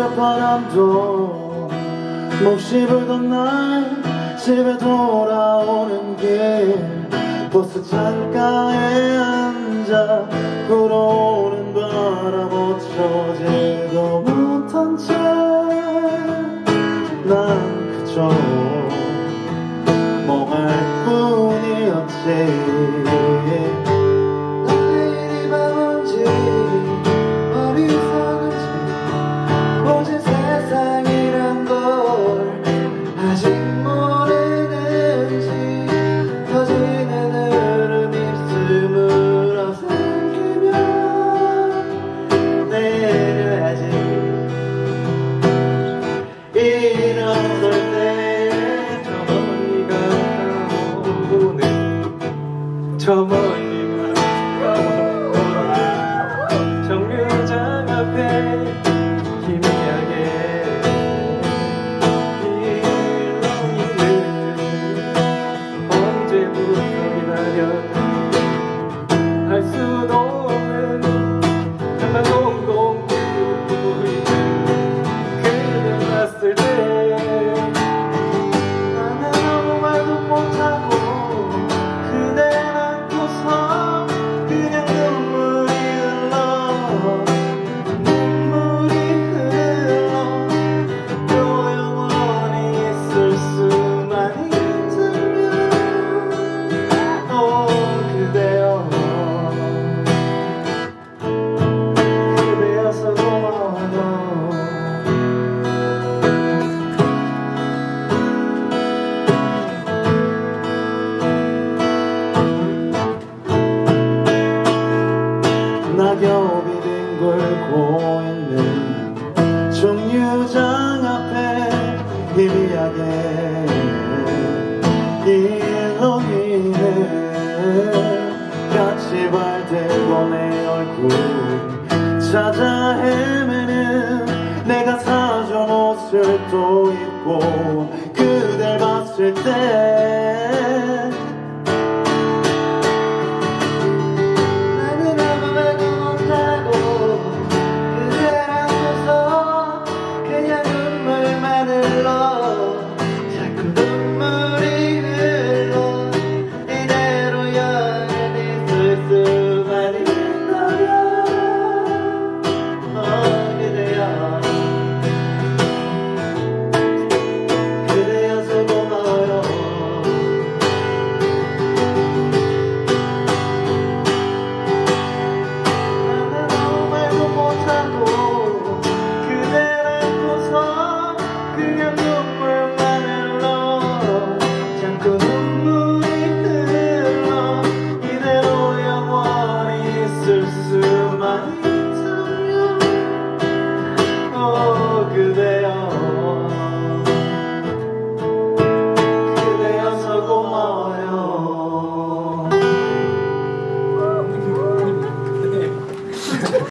무렵 바람도 몹시 불던 날 집에 돌아오는 길. 버스 창가에 앉아 불어오는 바람 어쩌지도 못한 채 일어 뒹굴고 있는 정류장 앞에 희미하게 일렁이는 같이 발대고 내 얼굴 찾아 헤매는 내가 사준 옷을 또 입고 그댈 봤을 때